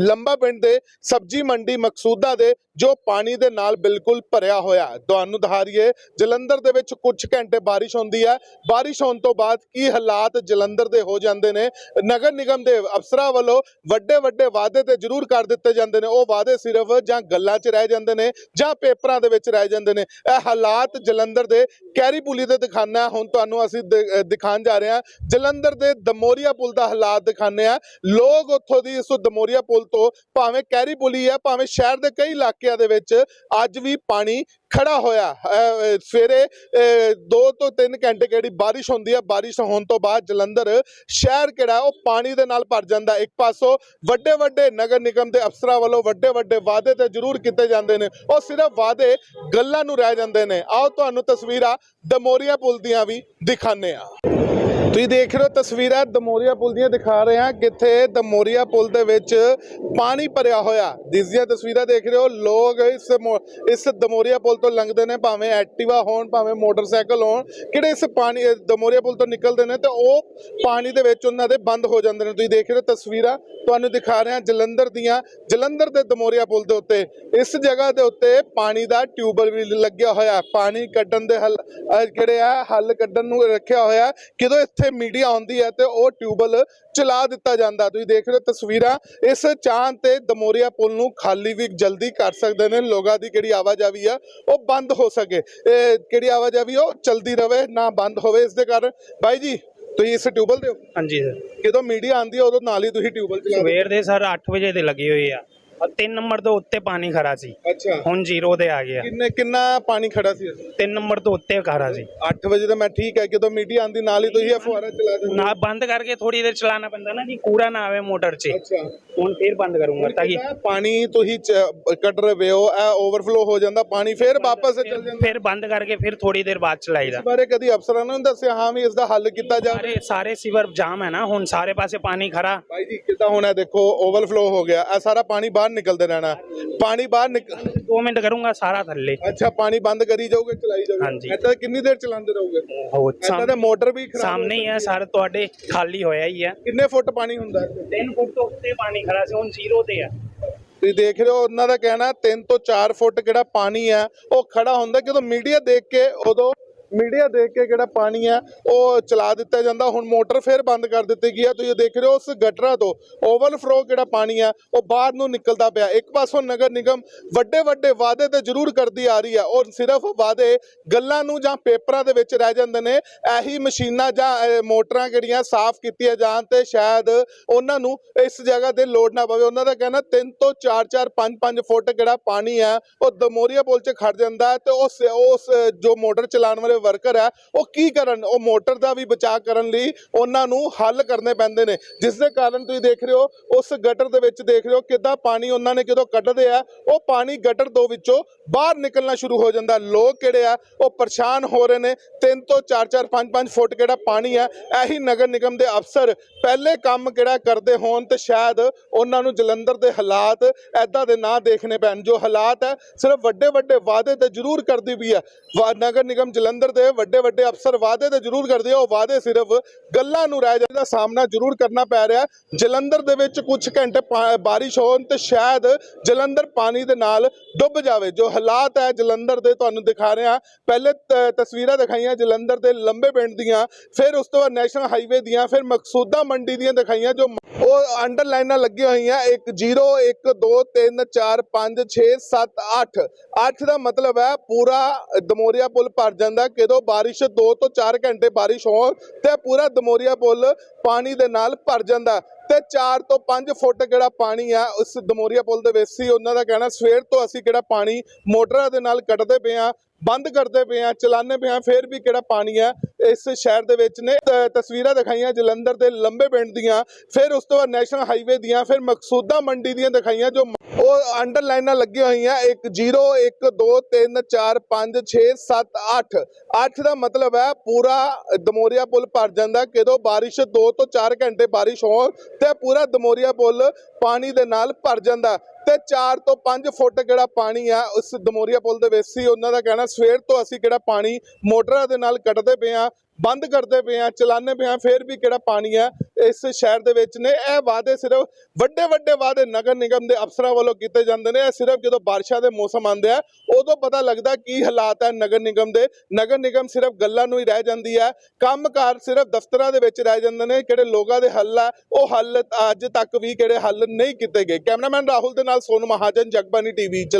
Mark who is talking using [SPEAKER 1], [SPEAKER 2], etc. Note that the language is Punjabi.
[SPEAKER 1] ਲੰਬਾ ਪਿੰਡ ਦੇ ਸਬਜੀ ਮੰਡੀ ਮਕਸੂਦਾ ਦੇ ਜੋ ਪਾਣੀ ਦੇ ਨਾਲ ਬਿਲਕੁਲ ਭਰਿਆ ਹੋਇਆ ਹੈ। ਤੁਹਾਨੂੰ ਦਿਖਾਰੀਏ ਜਲੰਧਰ ਦੇ ਵਿੱਚ ਕੁਝ ਘੰਟੇ ਬਾਰਿਸ਼ ਹੁੰਦੀ ਹੈ। ਬਾਰਿਸ਼ ਹੋਣ ਤੋਂ ਬਾਅਦ ਕੀ ਹਾਲਾਤ ਜਲੰਧਰ ਦੇ ਹੋ ਜਾਂਦੇ ਨੇ? ਨਗਰ ਨਿਗਮ ਦੇ ਅਫਸਰਾਂ ਵੱਲੋਂ ਵੱਡੇ ਵੱਡੇ ਵਾਅਦੇ ਤੇ ਜ਼ਰੂਰ ਕਰ ਦਿੱਤੇ ਜਾਂਦੇ ਨੇ। ਉਹ ਵਾਅਦੇ ਸਿਰਫ ਜਾਂ ਗੱਲਾਂ 'ਚ ਰਹਿ ਜਾਂਦੇ ਨੇ ਜਾਂ ਪੇਪਰਾਂ ਦੇ ਵਿੱਚ ਰਹਿ ਜਾਂਦੇ ਨੇ। ਇਹ ਹਾਲਾਤ ਜਲੰਧਰ ਦੇ ਕੈਰੀ ਪੁਲੀ ਦੇ ਦਿਖਾਣਾ ਹੁਣ ਤੁਹਾਨੂੰ ਅਸੀਂ ਦਿ- ਦਿਖਾਉਣ ਜਾ ਰਹੇ ਹਾਂ। ਜਲੰਧਰ ਦੇ ਦਮੋਰੀਆ ਪੁਲ ਦਾ ਹਾਲਾਤ ਦਿਖਾਣੇ ਆ ਲੋਕ ਉੱਥੋਂ ਦੀ ਇਸ ਦਮੋਰੀਆ ਪੁਲ ਤੋਂ ਭਾਵੇਂ ਕੈਰੀ ਪੁਲੀ ਹੈ, ਭਾਵੇਂ ਸ਼ਹਿਰ ਦੇ ਕਈ ਇਲਾਕਿਆਂ ਦੇ ਵਿੱਚ ਅੱਜ ਵੀ ਪਾਣੀ ਖੜਾ ਹੋਇਆ। ਸਵੇਰੇ 2 ਤੋਂ 3 ਘੰਟੇ ਕਿਹੜੀ ਬਾਰਿਸ਼ ਹੁੰਦੀ ਹੈ, ਬਾਰਿਸ਼ ਹੋਣ ਤੋਂ ਬਾਅਦ ਜਲੰਧਰ ਸ਼ਹਿਰ ਕਿਹੜਾ ਉਹ ਪਾਣੀ ਦੇ ਨਾਲ ਭਰ ਜਾਂਦਾ। ਇੱਕ ਪਾਸੋਂ ਵੱਡੇ ਵੱਡੇ ਨਗਰ ਨਿਗਮ ਦੇ ਅਫਸਰਾਂ ਵੱਲੋਂ ਵੱਡੇ ਵੱਡੇ ਵਾਅਦੇ ਤੇ ਜ਼ਰੂਰ ਕੀਤੇ ਜਾਂਦੇ ਨੇ। ਉਹ ਸਿਰਫ ਵਾਅਦੇ ਗੱਲਾਂ ਨੂੰ ਰਹਿ ਜਾਂਦੇ ਨੇ। ਆਓ, ਤੁਹਾਨੂੰ ਤਸਵੀਰਾਂ ਦਮੋਰੀਆ ਪੁਲ ਦੀਆਂ ਵੀ ਦਿਖਾਣੇ ਆ ਤੁਸੀਂ ਦੇਖ ਰਹੇ ਹੋ ਤਸਵੀਰਾਂ ਦਮੋਰੀਆ ਪੁਲ ਦੀਆਂ, ਦਿਖਾ ਰਹੇ ਹਾਂ ਕਿੱਥੇ ਦਮੋਰੀਆ ਪੁਲ ਦੇ ਵਿੱਚ ਪਾਣੀ ਭਰਿਆ ਹੋਇਆ। ਜਿਸ ਦੀਆਂ ਤਸਵੀਰਾਂ ਦੇਖ ਰਹੇ ਹੋ, ਲੋਕ ਇਸ ਮੋ- ਇਸ ਦਮੋਰੀਆ ਪੁਲ ਤੋਂ ਲੰਘਦੇ ਨੇ, ਭਾਵੇਂ ਐਕਟਿਵਾ ਹੋਣ, ਭਾਵੇਂ ਮੋਟਰਸਾਈਕਲ ਹੋਣ, ਕਿਹੜੇ ਇਸ ਪਾਣੀ ਦਮੋਰੀਆ ਪੁਲ ਤੋਂ ਨਿਕਲਦੇ ਨੇ ਤੇ ਉਹ ਪਾਣੀ ਦੇ ਵਿੱਚ ਉਹਨਾਂ ਦੇ ਬੰਦ ਹੋ ਜਾਂਦੇ ਨੇ। ਤੁਸੀਂ ਦੇਖ ਰਹੇ ਹੋ ਤਸਵੀਰਾਂ, ਤੁਹਾਨੂੰ ਦਿਖਾ ਰਹੇ ਹਾਂ ਜਲੰਧਰ ਦੀਆਂ, ਜਲੰਧਰ ਦੇ ਦਮੋਰੀਆ ਪੁਲ ਦੇ ਉੱਤੇ। ਇਸ ਜਗ੍ਹਾ ਦੇ ਉੱਤੇ ਪਾਣੀ ਦਾ ਟਿਊਬਲ ਵੀ ਲੱਗਿਆ ਹੋਇਆ। ਪਾਣੀ ਕੱਢਣ ਦੇ ਹੱਲ ਕਿਹੜੇ ਆ, ਹੱਲ ਕੱਢਣ ਨੂੰ ਰੱਖਿਆ ਹੋਇਆ। ਕਿਦੋਂ ਜਦੋਂ ਇੱਥੇ ਮੀਡੀਆ ਆਉਂਦੀ ਹੈ ਤੇ ਉਹ ਟਿਊਬਲ ਚਲਾ ਦਿੱਤਾ ਜਾਂਦਾ। ਤੁਸੀਂ ਦੇਖ ਰਹੇ ਹੋ ਤਸਵੀਰਾਂ ਇਸ ਚਾਂਦ ਤੇ ਦਮੋਰੀਆ ਪੁਲ ਨੂੰ ਖਾਲੀ ਵੀ ਜਲਦੀ ਕਰ ਸਕਦੇ ਨੇ ਲੋਕਾਂ ਦੀ ਕਿਹੜੀ ਆਵਾਜਾਈ ਆ ਉਹ ਬੰਦ ਹੋ ਸਕੇ। ਇਹ ਕਿਹੜੀ ਆਵਾਜਾਈ ਉਹ ਚਲਦੀ ਰਵੇ ਨਾ ਬੰਦ ਹੋਵੇ ਇਸ ਦੇ ਕਾਰਨ। ਬਾਈ ਜੀ ਤੁਸੀਂ ਇਸ ਟਿਊਬਲ ਦੇ ਹੋ?
[SPEAKER 2] ਹਾਂਜੀ ਸਰ।
[SPEAKER 1] ਜਦੋਂ ਮੀਡੀਆ ਆਉਂਦੀ ਹੈ ਉਦੋਂ ਨਾਲ ਹੀ ਤੁਸੀਂ ਟਿਊਬਲ ਚਲਾ ਦਿਓ।
[SPEAKER 2] ਸਵੇਰ ਦੇ ਸਰ 8 ਵਜੇ ਦੇ ਲੱਗੀ ਹੋਈ ਆ। 3 ਨੰਬਰ ਤੋਂ ਉੱਤੇ ਪਾਣੀ ਖੜਾ ਸੀ।
[SPEAKER 1] ਅੱਛਾ।
[SPEAKER 2] ਹੁਣ ਜ਼ੀਰੋ ਤੇ ਆ ਗਿਆ।
[SPEAKER 1] ਕਿੰਨੇ ਕਿੰਨਾ ਪਾਣੀ ਖੜਾ ਸੀ
[SPEAKER 2] 3 ਨੰਬਰ ਤੋਂ ਉੱਤੇ ਖੜਾ ਸੀ।
[SPEAKER 1] 8 ਵਜੇ ਤਾਂ ਮੈਂ ਠੀਕ ਹੈ ਜਦੋਂ ਮੀਡੀਆ ਆਉਂਦੀ ਨਾਲ ਹੀ ਤੁਸੀਂ ਇਹ ਫੁਹਾਰਾ ਚਲਾ ਦਿੰਦੇ
[SPEAKER 2] ਨਾ ਬੰਦ ਕਰਕੇ ਥੋੜੀ ਦੇਰ ਚਲਾਣਾ ਪੈਂਦਾ ਨਾ ਕਿ ਕੂੜਾ ਨਾ ਆਵੇ ਮੋਟਰ 'ਚ।
[SPEAKER 1] ਅੱਛਾ।
[SPEAKER 2] ਹੁਣ ਫੇਰ ਬੰਦ ਕਰੂੰਗਾ ਤਾਂ ਕਿ
[SPEAKER 1] ਪਾਣੀ ਤੁਸੀਂ ਕੱਢ ਰਹੇ ਹੋ ਇਹ ਓਵਰਫਲੋ ਹੋ ਜਾਂਦਾ ਪਾਣੀ ਫਿਰ ਵਾਪਸ ਚੱਲ ਜਾਂਦਾ।
[SPEAKER 2] ਫਿਰ ਬੰਦ ਕਰਕੇ ਫਿਰ ਥੋੜੀ ਦੇਰ ਬਾਅਦ ਚਲਾਈਦਾ।
[SPEAKER 1] ਬਾਰੇ ਕਦੀ ਅਫਸਰਾਂ ਨੂੰ ਦੱਸਿਆ ਹਾਂ ਵੀ ਇਸ ਦਾ ਹੱਲ ਕੀਤਾ ਜਾਵੇ?
[SPEAKER 2] ਸਾਰੇ ਸਾਰੇ ਸੀਵਰ ਜਾਮ ਹੈ ਨਾ ਹੁਣ ਸਾਰੇ ਪਾਸੇ ਪਾਣੀ ਖੜਾ।
[SPEAKER 1] ਭਾਈ ਜੀ ਕਿੱਦਾਂ ਹੋਣਾ ਦੇਖੋ ਓਵਰਫਲੋ ਹੋ ਗਿਆ ਇਹ ਸਾਰਾ ਪਾਣੀ ਬਾਹਰ ਨਿਕਲਦੇ ਰਹਿਣਾ। ਪਾਣੀ ਬਾਹਰ ਨਿਕਲ
[SPEAKER 2] 2 ਮਿੰਟ ਕਰੂੰਗਾ ਸਾਰਾ ਥੱਲੇ।
[SPEAKER 1] ਅੱਛਾ ਪਾਣੀ ਬੰਦ ਕਰੀ ਜਾਓਗੇ ਚਲਾਈ ਜਾਓਗੇ। ਏਦਾਂ ਕਿੰਨੀ ਦੇਰ ਚਲਾਉਂਦੇ ਰਹੋਗੇ?
[SPEAKER 2] ਹੋ
[SPEAKER 1] ਏਦਾਂ ਤੇ ਮੋਟਰ ਵੀ ਖਰਾਬ
[SPEAKER 2] ਸਾਹਮਣੇ ਹੀ ਹੈ। ਸਰ ਤੁਹਾਡੇ ਖਾਲੀ ਹੋਇਆ ਹੀ ਹੈ
[SPEAKER 1] ਕਿੰਨੇ ਫੁੱਟ ਪਾਣੀ ਹੁੰਦਾ? ਹੈ
[SPEAKER 2] 3 ਫੁੱਟ ਤੋਂ ਉੱਤੇ ਪਾਣੀ ਖੜਾ ਸੀ ਹੁਣ ਜ਼ੀਰੋ ਤੇ ਆ।
[SPEAKER 1] ਤੁਸੀਂ ਦੇਖ ਰਹੇ ਹੋ ਉਹਨਾਂ ਦਾ ਕਹਿਣਾ 3 ਤੋਂ 4 ਫੁੱਟ ਕਿਹੜਾ ਪਾਣੀ ਹੈ ਉਹ ਖੜਾ ਹੁੰਦਾ। ਜਦੋਂ ਮੀਡੀਆ ਦੇਖ ਕੇ ਉਦੋਂ ਮੀਡੀਆ ਦੇਖ ਕੇ ਜਿਹੜਾ ਪਾਣੀ ਹੈ, ਉਹ ਚਲਾ ਦਿੱਤਾ ਜਾਂਦਾ। ਹੁਣ ਮੋਟਰ ਫਿਰ ਬੰਦ ਕਰ ਦਿੱਤੀ ਗਈ ਹੈ। ਤੁਸੀਂ ਦੇਖ ਰਹੇ ਹੋ, ਉਸ ਗਟਰਾਂ ਤੋਂ ਓਵਰਫਲੋ ਜਿਹੜਾ ਪਾਣੀ ਹੈ, ਉਹ ਬਾਹਰ ਨੂੰ ਨਿਕਲਦਾ ਪਿਆ। ਇੱਕ ਪਾਸੋਂ ਨਗਰ ਨਿਗਮ ਵੱਡੇ ਵੱਡੇ ਵਾਅਦੇ ਤੇ ਜ਼ਰੂਰ ਕਰਦੀ ਆ ਰਹੀ ਹੈ। ਔਰ ਸਿਰਫ ਵਾਅਦੇ ਗੱਲਾਂ ਨੂੰ ਜਾਂ ਪੇਪਰਾਂ ਦੇ ਵਿੱਚ ਰਹਿ ਜਾਂਦੇ ਨੇ। ਇਹੀ ਮਸ਼ੀਨਾਂ ਜਾਂ ਮੋਟਰਾਂ ਜਿਹੜੀਆਂ ਸਾਫ਼ ਕੀਤੀਆਂ ਜਾਣ ਤੇ ਸ਼ਾਇਦ ਉਹਨਾਂ ਨੂੰ ਇਸ ਜਗ੍ਹਾ ਤੇ ਲੋਡ ਨਾ ਪਵੇ। ਉਹਨਾਂ ਦਾ ਕਹਿਣਾ 3 ਤੋਂ 4 4 5 5 ਫੁੱਟ ਜਿਹੜਾ ਪਾਣੀ ਹੈ, ਉਹ ਦਮੋਰੀਆ ਪੁਲ 'ਚ ਖੜ ਜਾਂਦਾ ਹੈ ਤੇ ਉਸ ਉਸ, ਜੋ ਮੋਟਰ ਚਲਾਉਣ ਵਾਲੇ ਵਰਕਰ ਹੈ, ਉਹ ਕੀ ਕਰਨ, ਉਹ ਮੋਟਰ ਦਾ ਵੀ ਬਚਾਅ ਕਰਨ ਲਈ ਉਹਨਾਂ ਨੂੰ ਹੱਲ ਕਰਨੇ ਪੈਂਦੇ ਨੇ। ਜਿਸ ਦੇ ਕਾਰਨ ਤੁਸੀਂ ਦੇਖ ਰਹੇ ਹੋ, ਉਸ ਗਟਰ ਦੇ ਵਿੱਚ ਦੇਖ ਰਹੇ ਹੋ ਕਿੱਦਾਂ ਪਾਣੀ ਉਹਨਾਂ ਨੇ ਜਦੋਂ ਕੱਢਦੇ ਆ, ਉਹ ਪਾਣੀ ਗਟਰ ਤੋਂ ਵਿੱਚੋਂ ਬਾਹਰ ਨਿਕਲਣਾ ਸ਼ੁਰੂ ਹੋ ਜਾਂਦਾ। ਲੋਕ ਕਿਹੜੇ ਆ, ਉਹ ਪਰੇਸ਼ਾਨ ਹੋ ਰਹੇ ਨੇ। 3 ਤੋਂ 4 4 5 5 ਫੁੱਟ ਕਿਹੜਾ ਪਾਣੀ ਆ, ਇਹੀ ਨਗਰ ਨਿਗਮ ਦੇ ਅਫਸਰ ਪਹਿਲੇ ਕੰਮ ਕਿਹੜਾ ਕਰਦੇ ਹੋਣ ਤੇ ਸ਼ਾਇਦ ਉਹਨਾਂ ਨੂੰ ਜਲੰਧਰ ਦੇ ਹਾਲਾਤ ਐਦਾਂ ਦੇ ਨਾ ਦੇਖਣੇ ਪੈਣ। ਜੋ ਹਾਲਾਤ ਹੈ ਸਿਰਫ ਵੱਡੇ ਵੱਡੇ ਵਾਅਦੇ ਤੇ ਜ਼ਰੂਰ ਕਰਦੀ ਵੀ ਹੈ ਵਾ- ਨਗਰ ਨਿਗਮ ਜਲੰਧਰ ਦੇ ਵੱਡੇ ਵੱਡੇ ਅਫਸਰ ਵਾਅਦੇ ਤੇ ਜ਼ਰੂਰ ਕਰਦੇ ਆ। ਉਹ ਵਾਅਦੇ ਸਿਰਫ ਗੱਲਾਂ ਨੂੰ ਰਹਿ ਜਾਂਦਾ ਸਾਹਮਣਾ ਜ਼ਰੂਰ ਕਰਨਾ ਪੈ ਰਿਹਾ। ਜਲੰਧਰ ਦੇ ਵਿੱਚ ਕੁਝ ਘੰਟੇ ਬਾਰਿਸ਼ ਹੋਣ ਤੇ ਸ਼ਾਇਦ ਜਲੰਧਰ ਪਾਣੀ ਦੇ ਨਾਲ ਡੁੱਬ ਜਾਵੇ। ਜੋ ਹਾਲਾਤ ਹੈ ਜਲੰਧਰ ਦੇ ਤੁਹਾਨੂੰ ਦਿਖਾ ਰਿਹਾ। ਪਹਿਲੇ ਤਸਵੀਰਾਂ ਦਿਖਾਈਆਂ ਜਲੰਧਰ ਦੇ ਲੰਬੇ ਪਿੰਡ ਦੀਆਂ, ਫਿਰ ਉਸ ਤੋਂ ਬਾਅਦ ਨੈਸ਼ਨਲ ਹਾਈਵੇ ਦੀਆਂ, ਫਿਰ ਮਕਸੂਦਾ ਮੰਡੀ ਦੀਆਂ ਦਿਖਾਈਆਂ ਜੋ ਉਹ ਅੰਡਰਲਾਈਨਾਂ ਲੱਗੀਆਂ ਹੋਈਆਂ। 1 0 1 2 3 4 5 6 7 8 8 ਦਾ ਮਤਲਬ ਹੈ ਪੂਰਾ ਦਮੋਰੀਆ ਪੁਲ ਭਰ ਜਾਂਦਾ। ਜਦੋਂ ਬਾਰਿਸ਼ 2 ਤੋਂ 4 ਘੰਟੇ ਬਾਰਿਸ਼ ਹੋਣ ਤੇ ਪੂਰਾ ਦਮੋਰੀਆ ਪੁਲ ਪਾਣੀ ਦੇ ਨਾਲ ਭਰ ਜਾਂਦਾ। ਤੇ 4 ਤੋਂ 5 ਫੁੱਟ ਕਿਹੜਾ ਪਾਣੀ ਆ, ਉਸ ਦਮੋਰੀਆ ਪੁਲ ਦੇ ਵਿੱਚ ਸੀ, ਉਹਨਾਂ ਦਾ ਕਹਿਣਾ, ਸਵੇਰ ਤੋਂ ਅਸੀਂ ਕਿਹੜਾ ਪਾਣੀ ਮੋਟਰਾਂ ਦੇ ਨਾਲ ਕੱਢਦੇ ਪਏ ਆ ਬੰਦ ਕਰਦੇ ਪਏ ਆ ਚਲਾਉਂਦੇ ਪਏ ਆ ਫਿਰ ਵੀ ਕਿਹੜਾ ਪਾਣੀ ਆ, ਇਸ ਸ਼ਹਿਰ ਦੇ ਵਿੱਚ ਨੇ। ਤਸਵੀਰਾਂ ਦਿਖਾਈਆਂ ਜਲੰਧਰ ਦੇ ਲੰਬੇ ਪਿੰਡ ਦੀਆਂ, ਫਿਰ ਉਸ ਤੋਂ ਬਾਅਦ ਨੈਸ਼ਨਲ ਹਾਈਵੇ ਦੀਆਂ, ਫਿਰ ਮਕਸੂਦਾ ਮੰਡੀ ਦੀਆਂ ਦਿਖਾਈਆਂ ਜੋ ਉਹ ਅੰਡਰਲਾਈਨਾਂ ਲੱਗੀਆਂ ਹੋਈਆਂ 1 0 1 2 3 4 5 6 7 8 8 ਦਾ ਮਤਲਬ ਹੈ ਪੂਰਾ ਦਮੋਰੀਆ ਪੁਲ ਭਰ ਜਾਂਦਾ, ਕਿਦੋਂ ਬਾਰਿਸ਼ 2 ਤੋਂ 4 ਘੰਟੇ ਬਾਰਿਸ਼ ਹੋਣ ਤੇ ਪੂਰਾ ਦਮੋਰੀਆ ਪੁੱਲ ਪਾਣੀ ਦੇ ਨਾਲ ਭਰ ਜਾਂਦਾ ਤੇ 4 ਤੋਂ 5 ਫੁੱਟ ਜਿਹੜਾ ਪਾਣੀ ਆ, ਉਸ ਦਮੋਰੀਆ ਪੁਲ ਦੇ ਵਿੱਚ ਸੀ, ਉਹਨਾਂ ਦਾ ਕਹਿਣਾ ਸਵੇਰ ਤੋਂ ਅਸੀਂ ਕਿਹੜਾ ਪਾਣੀ ਮੋਟਰਾਂ ਦੇ ਨਾਲ ਕੱਢਦੇ ਪਏ ਆ ਬੰਦ ਕਰਦੇ ਪਏ ਆ, ਚਲਾਉਂਦੇ ਪਏ ਆ, ਫਿਰ ਵੀ ਕਿਹੜਾ ਪਾਣੀ ਹੈ ਇਸ ਸ਼ਹਿਰ ਦੇ ਵਿੱਚ ਨੇ। ਇਹ ਵਾਅਦੇ ਸਿਰਫ ਵੱਡੇ ਵੱਡੇ ਵਾਅਦੇ ਨਗਰ ਨਿਗਮ ਦੇ ਅਫਸਰਾਂ ਵੱਲੋਂ ਕੀਤੇ ਜਾਂਦੇ ਨੇ। ਇਹ ਸਿਰਫ ਜਦੋਂ ਬਾਰਿਸ਼ਾਂ ਦੇ ਮੌਸਮ ਆਉਂਦੇ ਆ, ਉਦੋਂ ਪਤਾ ਲੱਗਦਾ ਕੀ ਹਾਲਾਤ ਹੈ ਨਗਰ ਨਿਗਮ ਦੇ। ਨਗਰ ਨਿਗਮ ਸਿਰਫ ਗੱਲਾਂ ਨੂੰ ਹੀ ਰਹਿ ਜਾਂਦੀ ਹੈ ਕੰਮਕਾਰ ਸਿਰਫ ਦਫ਼ਤਰਾਂ ਦੇ ਵਿੱਚ ਰਹਿ ਜਾਂਦੇ ਨੇ। ਕਿਹੜੇ ਲੋਕਾਂ ਦੇ ਹੱਲ ਆ, ਉਹ ਹੱਲ ਅੱਜ ਤੱਕ ਵੀ ਕਿਹੜੇ ਹੱਲ ਨਹੀਂ ਕੀਤੇ ਗਏ। ਕੈਮਰਾਮੈਨ ਰਾਹੁਲ ਦੇ ਨਾਲ ਸੋਨੂ ਮਹਾਜਨ ਜਗਬਾਨੀ ਟੀਵੀ